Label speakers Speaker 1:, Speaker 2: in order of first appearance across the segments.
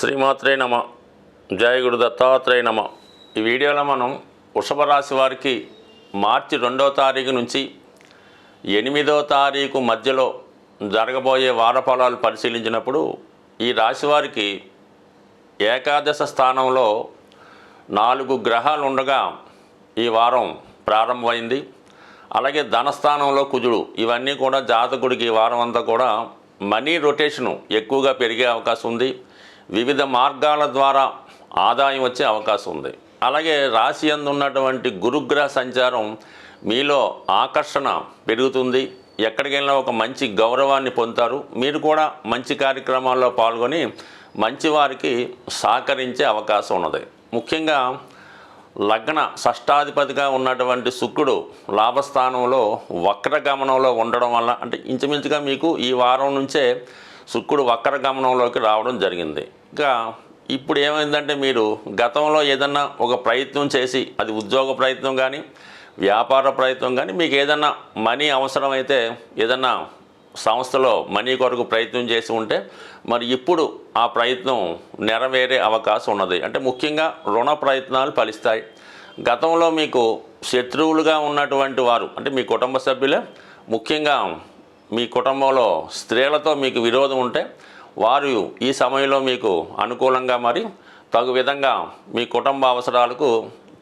Speaker 1: శ్రీమాత్రే నమ. జయగుడు దత్తాత్రేయ నమ. ఈ వీడియోలో మనం వృషభ రాశి వారికి మార్చి రెండో తారీఖు నుంచి ఎనిమిదో తారీఖు మధ్యలో జరగబోయే వారఫలాలు పరిశీలించినప్పుడు ఈ రాశి వారికి ఏకాదశ స్థానంలో నాలుగు గ్రహాలు ఉండగా ఈ వారం ప్రారంభమైంది. అలాగే ధనస్థానంలో కుజుడు ఇవన్నీ కూడా జాతకుడికి ఈ వారం అంతా కూడా మనీ రొటేషను ఎక్కువగా పెరిగే అవకాశం ఉంది. వివిధ మార్గాల ద్వారా ఆదాయం వచ్చే అవకాశం ఉంది. అలాగే రాశి ఉన్నటువంటి గురుగ్రహ సంచారం మీలో ఆకర్షణ పెరుగుతుంది. ఎక్కడికి వెళ్ళినా ఒక మంచి గౌరవాన్ని పొందుతారు. మీరు కూడా మంచి కార్యక్రమాల్లో పాల్గొని మంచి వారికి సహకరించే అవకాశం ఉన్నది. ముఖ్యంగా లగ్న షష్టాధిపతిగా ఉన్నటువంటి శుక్రుడు లాభస్థానంలో వక్రగమనంలో ఉండడం వల్ల అంటే ఇంచుమించుగా మీకు ఈ వారం నుంచే శుక్రుడు వక్రగమనంలోకి రావడం జరిగింది. ఇంకా ఇప్పుడు ఏమైందంటే మీరు గతంలో ఏదన్నా ఒక ప్రయత్నం చేసి అది ఉద్యోగ ప్రయత్నం కానీ వ్యాపార ప్రయత్నం కానీ మీకు ఏదన్నా మనీ అవసరమైతే ఏదన్నా సంస్థలో మనీ కొరకు ప్రయత్నం చేసి ఉంటే మరి ఇప్పుడు ఆ ప్రయత్నం నెరవేరే అవకాశం ఉన్నది. అంటే ముఖ్యంగా రుణ ప్రయత్నాలు ఫలిస్తాయి. గతంలో మీకు శత్రువులుగా ఉన్నటువంటి వారు అంటే మీ కుటుంబ సభ్యులే ముఖ్యంగా మీ కుటుంబంలో స్త్రీలతో మీకు విరోధం ఉంటే వారు ఈ సమయంలో మీకు అనుకూలంగా మరి తగు విధంగా మీ కుటుంబ అవసరాలకు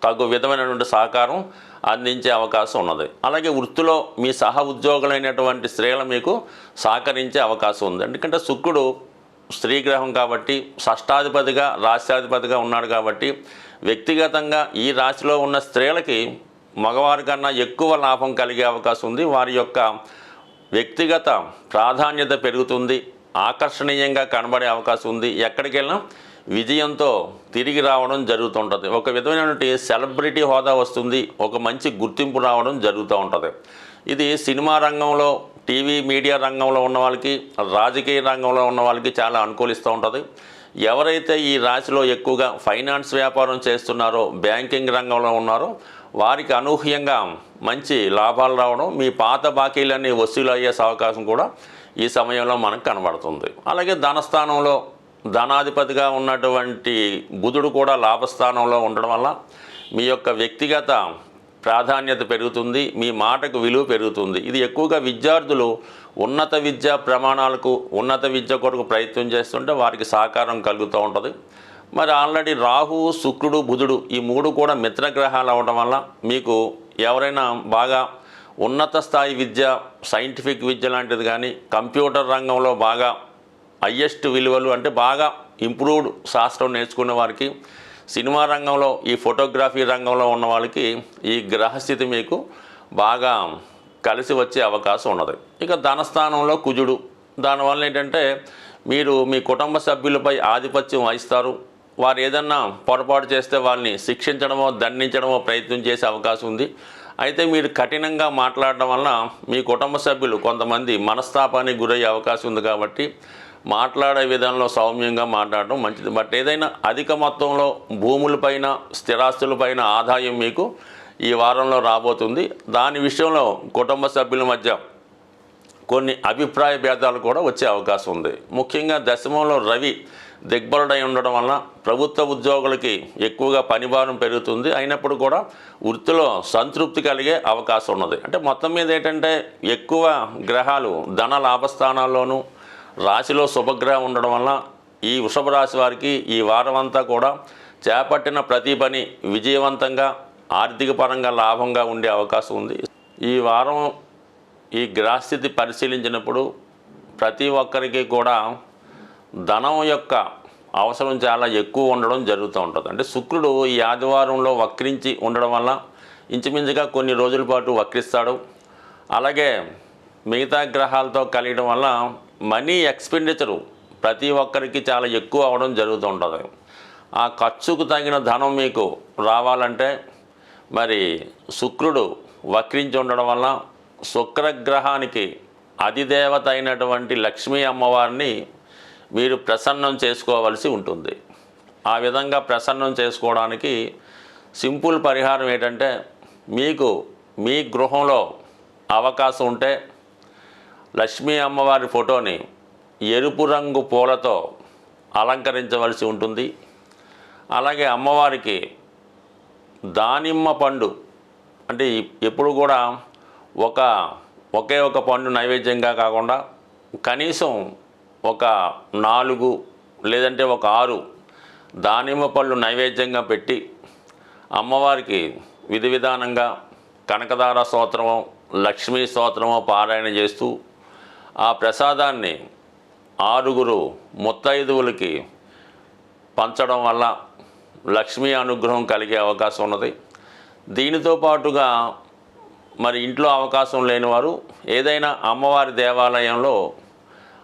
Speaker 1: తగు విధమైనటువంటి సహకారం అందించే అవకాశం ఉన్నది. అలాగే వృత్తిలో మీ సహ ఉద్యోగులైనటువంటి స్త్రీలు మీకు సహకరించే అవకాశం ఉంది. ఎందుకంటే శుక్రుడు స్త్రీగ్రహం కాబట్టి షష్టాధిపతిగా రాష్ట్రాధిపతిగా ఉన్నాడు కాబట్టి వ్యక్తిగతంగా ఈ రాశిలో ఉన్న స్త్రీలకి మగవారి కన్నా ఎక్కువ లాభం కలిగే అవకాశం ఉంది. వారి యొక్క వ్యక్తిగత ప్రాధాన్యత పెరుగుతుంది. ఆకర్షణీయంగా కనబడే అవకాశం ఉంది. ఎక్కడికి వెళ్ళినా విజయంతో తిరిగి రావడం జరుగుతుంటుంది. ఒక విధమైనటువంటి సెలబ్రిటీ హోదా వస్తుంది. ఒక మంచి గుర్తింపు రావడం జరుగుతూ ఉంటుంది. ఇది సినిమా రంగంలో టీవీ మీడియా రంగంలో ఉన్న వాళ్ళకి రాజకీయ రంగంలో ఉన్న వాళ్ళకి చాలా అనుకూలిస్తూ ఉంటుంది. ఎవరైతే ఈ రాశిలో ఎక్కువగా ఫైనాన్స్ వ్యాపారం చేస్తున్నారో బ్యాంకింగ్ రంగంలో ఉన్నారో వారికి అనూహ్యంగా మంచి లాభాలు రావడం మీ పాత బాకీలన్నీ వసూలు అయ్యే అవకాశం కూడా ఈ సమయంలో మనకు కనబడుతుంది. అలాగే ధనస్థానంలో ధనాధిపతిగా ఉన్నటువంటి బుధుడు కూడా లాభస్థానంలో ఉండడం వల్ల మీ యొక్క వ్యక్తిగత ప్రాధాన్యత పెరుగుతుంది మీ మాటకు విలువ పెరుగుతుంది. ఇది ఎక్కువగా విద్యార్థులు ఉన్నత విద్యా ప్రమాణాలకు ఉన్నత విద్య కొరకు ప్రయత్నం చేస్తుంటే వారికి సహకారం కలుగుతూ ఉంటుంది. మరి ఆల్రెడీ రాహు శుక్రుడు బుధుడు ఈ మూడు కూడా మిత్రగ్రహాలు అవడం వల్ల మీకు ఎవరైనా బాగా ఉన్నత స్థాయి విద్య సైంటిఫిక్ విద్య లాంటిది కానీ కంప్యూటర్ రంగంలో బాగా హయ్యెస్ట్ విలువలు అంటే బాగా ఇంప్రూవ్డ్ శాస్త్రం నేర్చుకున్న వారికి సినిమా రంగంలో ఈ ఫోటోగ్రఫీ రంగంలో ఉన్న వాళ్ళకి ఈ గ్రహస్థితి మీకు బాగా కలిసి వచ్చే అవకాశం ఉన్నది. ఇక ధనస్థానంలో కుజుడు. దానివల్ల ఏంటంటే మీరు మీ కుటుంబ సభ్యులపై ఆధిపత్యం వహిస్తారు. వారు ఏదన్నా పొరపాటు చేస్తే వాళ్ళని శిక్షించడమో దండించడమో ప్రయత్నం చేసే అవకాశం ఉంది. అయితే మీరు కఠినంగా మాట్లాడడం వలన మీ కుటుంబ సభ్యులు కొంతమంది మనస్తాపానికి గురయ్యే అవకాశం ఉంది కాబట్టి మాట్లాడే విధానంలో సౌమ్యంగా మాట్లాడడం మంచిది. బట్ ఏదైనా అధిక మొత్తంలో భూములపైన స్థిరాస్తులపైన ఆదాయం మీకు ఈ వారంలో రాబోతుంది. దాని విషయంలో కుటుంబ సభ్యుల మధ్య కొన్ని అభిప్రాయ భేదాలు కూడా వచ్చే అవకాశం ఉంది. ముఖ్యంగా దశమంలో రవి దిగ్బరుడై ఉండడం వలన ప్రభుత్వ ఉద్యోగులకి ఎక్కువగా పనిభారం పెరుగుతుంది. అయినప్పుడు కూడా వృత్తిలో సంతృప్తి కలిగే అవకాశం ఉన్నది. అంటే మొత్తం మీద ఏంటంటే ఎక్కువ గ్రహాలు ధన లాభస్థానాల్లోనూ రాశిలో శుభగ్రహం ఉండడం వలన ఈ వృషభ రాశి వారికి ఈ వారం అంతా కూడా చేపట్టిన ప్రతి పని విజయవంతంగా ఆర్థిక పరంగా లాభంగా ఉండే అవకాశం ఉంది. ఈ వారం ఈ గ్రహస్థితి పరిశీలించినప్పుడు ప్రతి ఒక్కరికి కూడా ధనం యొక్క అవసరం చాలా ఎక్కువ ఉండడం జరుగుతూ ఉంటుంది. అంటే శుక్రుడు ఈ ఆదివారంలో వక్రించి ఉండడం వల్ల ఇంచుమించుగా కొన్ని రోజుల పాటు వక్రిస్తాడు. అలాగే మిగతా గ్రహాలతో కలియడం వల్ల మనీ ఎక్స్పెండిచరు ప్రతి ఒక్కరికి చాలా ఎక్కువ అవడం జరుగుతూ ఉంటుంది. ఆ ఖర్చుకు తగిన ధనం మీకు రావాలంటే మరి శుక్రుడు వక్రించి ఉండడం వల్ల శుక్రగ్రహానికి అధిదేవత అయినటువంటి లక్ష్మీ అమ్మవారిని మీరు ప్రసన్నం చేసుకోవలసి ఉంటుంది. ఆ విధంగా ప్రసన్నం చేసుకోవడానికి సింపుల్ పరిహారం ఏంటంటే మీకు మీ గృహంలో అవకాశం ఉంటే లక్ష్మీ అమ్మవారి ఫోటోని ఎరుపు రంగు పూలతో అలంకరించవలసి ఉంటుంది. అలాగే అమ్మవారికి దానిమ్మ పండు అంటే ఎప్పుడు కూడా ఒక ఒకే ఒక పండు నైవేద్యంగా కాకుండా కనీసం ఒక నాలుగు లేదంటే ఒక ఆరు దానిమ్మ పళ్ళు నైవేద్యంగా పెట్టి అమ్మవారికి విధి విధానంగా కనకదార స్తోత్రము లక్ష్మీ స్తోత్రము పారాయణ చేస్తూ ఆ ప్రసాదాన్ని ఆరుగురు ముత్తైదువులకి పంచడం వల్ల లక్ష్మీ అనుగ్రహం కలిగే అవకాశం ఉన్నది. దీనితో పాటుగా మరి ఇంట్లో అవకాశం లేని వారు ఏదైనా అమ్మవారి దేవాలయంలో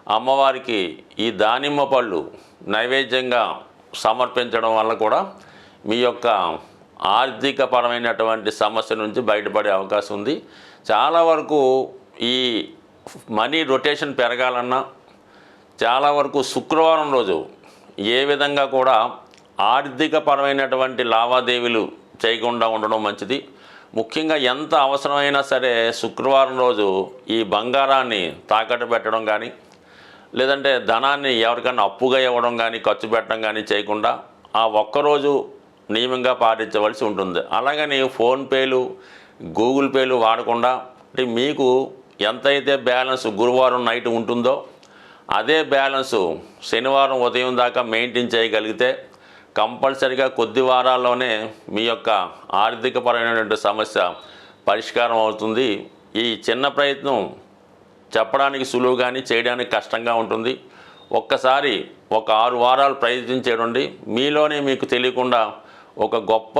Speaker 1: అమ్మవారికి ఈ దానిమ్మ పళ్ళు నైవేద్యంగా సమర్పించడం వల్ల కూడా మీ యొక్క ఆర్థికపరమైనటువంటి సమస్య నుంచి బయటపడే అవకాశం ఉంది. చాలా వరకు ఈ మనీ రొటేషన్ పెరగాలన్నా చాలా వరకు శుక్రవారం రోజు ఏ విధంగా కూడా ఆర్థికపరమైనటువంటి లావాదేవీలు చేయకుండా ఉండడం మంచిది. ముఖ్యంగా ఎంత అవసరమైనా సరే శుక్రవారం రోజు ఈ బంగారాన్ని తాకట్టు పెట్టడం కానీ లేదంటే ధనాన్ని ఎవరికైనా అప్పుగా ఇవ్వడం కానీ ఖర్చు పెట్టడం కానీ చేయకుండా ఆ ఒక్కరోజు నియమంగా పాటించవలసి ఉంటుంది. అలాగని ఫోన్పేలు గూగుల్ పేలు వాడకుండా అంటే మీకు ఎంతైతే బ్యాలెన్స్ గురువారం నైట్ ఉంటుందో అదే బ్యాలెన్స్ శనివారం ఉదయం దాకా మెయింటైన్ చేయగలిగితే కంపల్సరిగా కొద్ది వారాల్లోనే మీ యొక్క ఆర్థికపరమైనటువంటి సమస్య పరిష్కారం అవుతుంది. ఈ చిన్న ప్రయత్నం చెప్పడానికి సులువు కానీ చేయడానికి కష్టంగా ఉంటుంది. ఒక్కసారి ఒక ఆరు వారాలు ప్రయత్నం చేయండి మీలోనే మీకు తెలియకుండా ఒక గొప్ప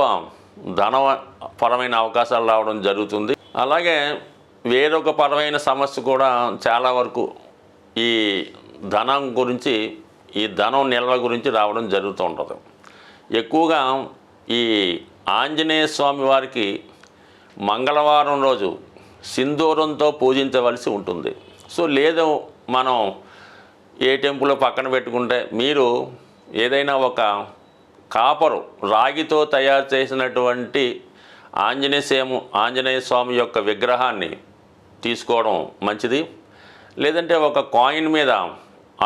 Speaker 1: ధనపరమైన అవకాశాలు రావడం జరుగుతుంది. అలాగే వేరొక పరమైన సమస్య కూడా చాలా వరకు ఈ ధనం గురించి ఈ ధనం నిల్వ గురించి రావడం జరుగుతూ ఉంటుంది. ఎక్కువగా ఈ ఆంజనేయ స్వామి వారికి మంగళవారం రోజు సింధూరంతో పూజించవలసి ఉంటుంది. సో లేదు మనం ఏ టెంపుల్ పక్కన పెట్టుకుంటే మీరు ఏదైనా ఒక కాపరు రాగితో తయారు చేసినటువంటి ఆంజనేయ సేము ఆంజనేయ స్వామి యొక్క విగ్రహాన్ని తీసుకోవడం మంచిది. లేదంటే ఒక కాయిన్ మీద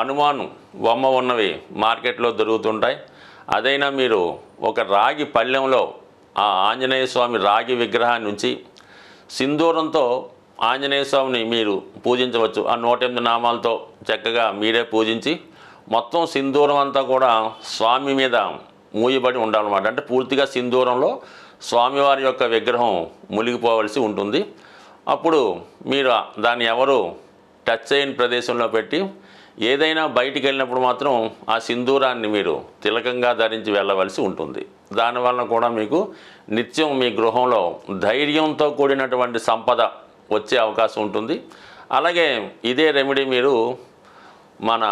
Speaker 1: అనుమానం బొమ్మ ఉన్నవి మార్కెట్లో దొరుకుతుంటాయి. అదైనా మీరు ఒక రాగి పళ్ళెంలో ఆ ఆంజనేయ స్వామి రాగి విగ్రహాన్ని ఉంచి సింధూరంతో ఆంజనేయ స్వామిని మీరు పూజించవచ్చు. ఆ నూట ఎనిమిది నామాలతో చక్కగా మీరే పూజించి మొత్తం సింధూరం అంతా కూడా స్వామి మీద మూయబడి ఉండాలన్నమాట. అంటే పూర్తిగా సింధూరంలో స్వామివారి యొక్క విగ్రహం మునిగిపోవలసి ఉంటుంది. అప్పుడు మీరు దాన్ని ఎవరు టచ్ చేయని ప్రదేశంలో పెట్టి ఏదైనా బయటికి వెళ్ళినప్పుడు మాత్రం ఆ సింధూరాన్ని మీరు తిలకంగా ధరించి వెళ్ళవలసి ఉంటుంది. దానివల్ల కూడా మీకు నిత్యం మీ గృహంలో ధైర్యంతో కూడినటువంటి సంపద వచ్చే అవకాశం ఉంటుంది. అలాగే ఇదే రెమెడీ మీరు మన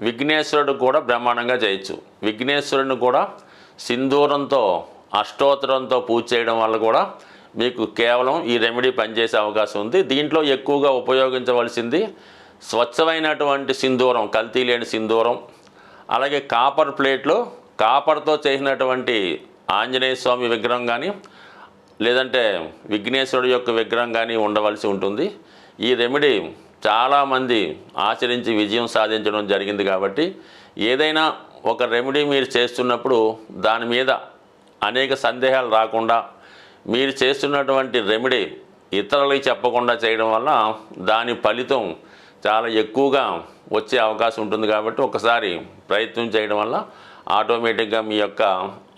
Speaker 1: విఘ్నేశ్వరుడు కూడా బ్రహ్మాండంగా చేయొచ్చు. విఘ్నేశ్వరుడిని కూడా సింధూరంతో అష్టోత్తరంతో పూజ చేయడం వల్ల కూడా మీకు కేవలం ఈ రెమెడీ పనిచేసే అవకాశం ఉంది. దీంట్లో ఎక్కువగా ఉపయోగించవలసింది స్వచ్ఛమైనటువంటి సింధూరం కల్తీ లేని సింధూరం అలాగే కాపర్ ప్లేట్లో కాపర్తో చేసినటువంటి ఆంజనేయ స్వామి విగ్రహం కానీ లేదంటే విఘ్నేశ్వరుడు యొక్క విగ్రహం కానీ ఉండవలసి ఉంటుంది. ఈ రెమెడీ చాలామంది ఆచరించి విజయం సాధించడం జరిగింది కాబట్టి ఏదైనా ఒక రెమెడీ మీరు చేస్తున్నప్పుడు దాని మీద అనేక సందేహాలు రాకుండా మీరు చేస్తున్నటువంటి రెమెడీ ఇతరులకి చెప్పకుండా చేయడం వల్ల దాని ఫలితం చాలా ఎక్కువగా వచ్చే అవకాశం ఉంటుంది కాబట్టి ఒకసారి ప్రయత్నం చేయడం వల్ల ఆటోమేటిక్గా మీ యొక్క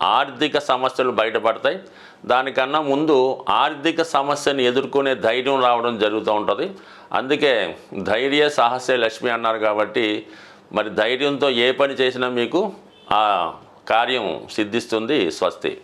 Speaker 1: ఆర్థిక సమస్యలు బయటపడతాయి. దానికన్నా ముందు ఆర్థిక సమస్యను ఎదుర్కొనే ధైర్యం రావడం జరుగుతూ ఉంటుంది. అందుకే ధైర్య సాహసే లక్ష్మి అన్నారు కాబట్టి మరి ధైర్యంతో ఏ పని చేసినా మీకు ఆ కార్యం సిద్ధిస్తుంది స్వస్తి.